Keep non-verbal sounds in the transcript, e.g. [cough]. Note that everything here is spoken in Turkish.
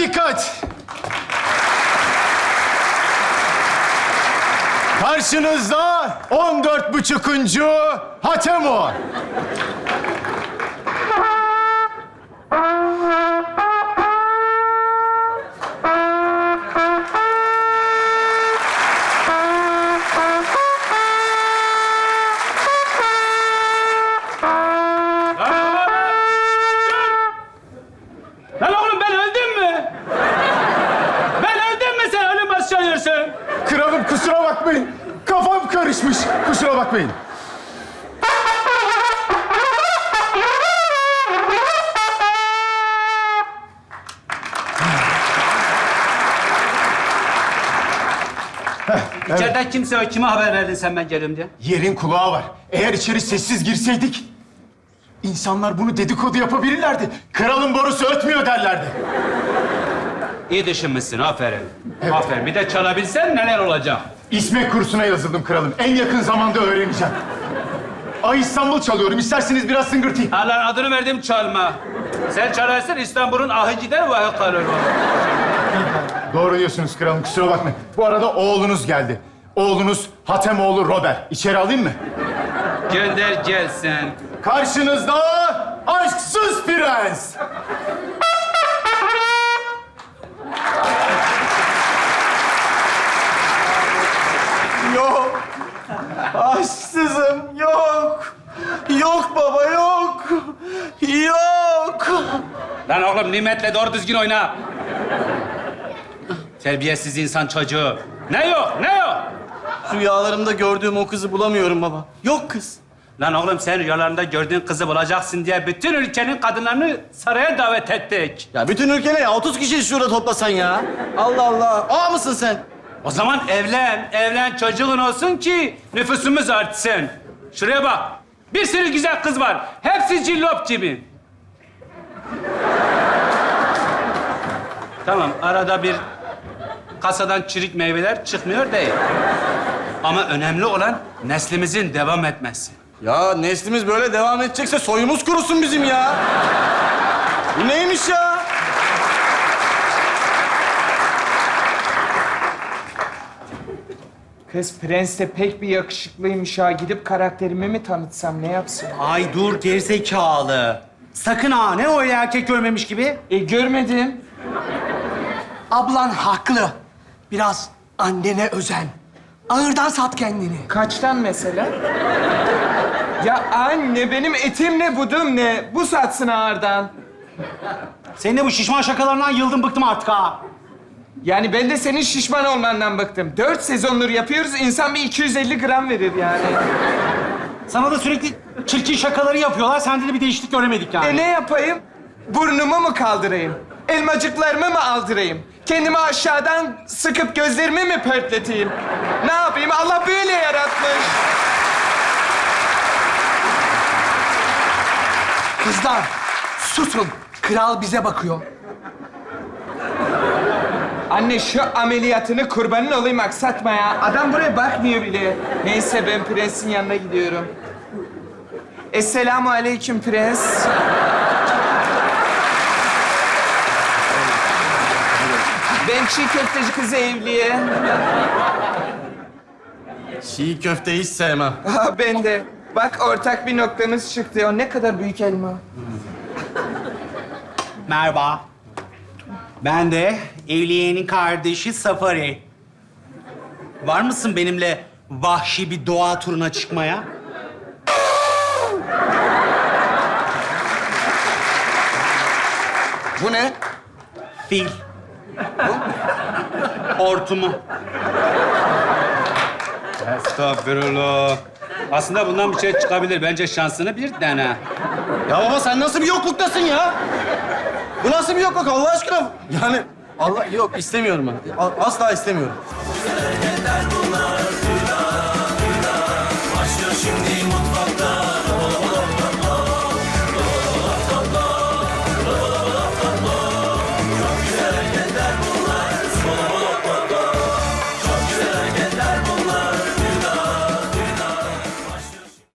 dikkat! Karşınızda 14 buçukuncu Hatemo. Karışmış. Kusura bakmayın. İçeride kimse yok. Kime haber verdin sen ben geliyorum diye? Yerin kulağı var. Eğer içeri sessiz girseydik... ...insanlar bunu dedikodu yapabilirlerdi. Kralın borusu ötmüyor derlerdi. İyi düşünmüşsün, aferin. Aferin. Bir de çalabilsen neler olacak? İsmek kursuna yazıldım kralım. En yakın zamanda öğreneceğim. Ay İstanbul çalıyorum. İsterseniz biraz sıngırtayım. Ha lan adını verdim çalma. Sen çalarsın İstanbul'un ahı gider vahı kalır. Doğru diyorsunuz kralım. Kusura bakmayın. Bu arada oğlunuz geldi. Oğlunuz Hatemoğlu Robert. İçeri alayım mı? Gönder gelsin. Karşınızda aşksız prens. Lan oğlum nimetle doğru düzgün oyna. Terbiyesiz insan çocuğu. Ne yok, ne yok? Rüyalarımda gördüğüm o kızı bulamıyorum baba. Yok kız. Lan oğlum sen rüyalarında gördüğün kızı bulacaksın diye bütün ülkenin kadınlarını saraya davet ettik. Ya bütün ülke ne ya? 30 kişi şurada toplasan ya. Allah Allah. Ağa mısın sen? O zaman evlen, evlen çocuğun olsun ki nüfusumuz artsın. Şuraya bak. Bir sürü güzel kız var. Hepsi cillop gibi. Tamam, arada bir kasadan çürük meyveler çıkmıyor değil. Ama önemli olan neslimizin devam etmesi. Ya neslimiz böyle devam edecekse soyumuz kurusun bizim ya. Bu neymiş ya? Kız prens de pek bir yakışıklıymış ha. Gidip karakterimi mi tanıtsam ne yapsam? Ay dur gerizekalı. Sakın ha ne o ya erkek görmemiş gibi. E görmedim. Ablan haklı. Biraz annene özen. Ağırdan sat kendini. Kaçtan mesela? Ya anne benim etim ne budum ne? Bu satsın ağırdan. Senin de bu şişman şakalarından yıldım bıktım artık ha. Yani ben de senin şişman olmandan bıktım. Dört sezondur yapıyoruz, insan bir 250 gram verir yani. Sana da sürekli çirkin şakaları yapıyorlar. Sende de bir değişiklik göremedik yani. E ne yapayım? Burnumu mu kaldırayım? Elmacıklarımı mı aldırayım? Kendimi aşağıdan sıkıp gözlerimi mi pörtleteyim? Ne yapayım? Allah böyle yaratmış. Kızlar susun. Kral bize bakıyor. Anne şu ameliyatını kurbanın olayım aksatma ya. Adam buraya bakmıyor bile. Neyse ben prensin yanına gidiyorum. Esselamu aleyküm prens. Ben çiğ köfteci kızı evliye. Çiğ köfte hiç sevmem. [laughs] Ha, ben de. Bak ortak bir noktamız çıktı. O ne kadar büyük elma. Merhaba. Ben de Evliye'nin kardeşi Safari. Var mısın benimle vahşi bir doğa turuna çıkmaya? Bu ne? Fil. Hortumu. Estağfurullah. Aslında bundan bir şey çıkabilir. Bence şansını bir dene. Ya baba sen nasıl bir yokluktasın ya? Bu nasıl bir yokluk Allah aşkına? Yani Allah yok istemiyorum ben. Asla istemiyorum.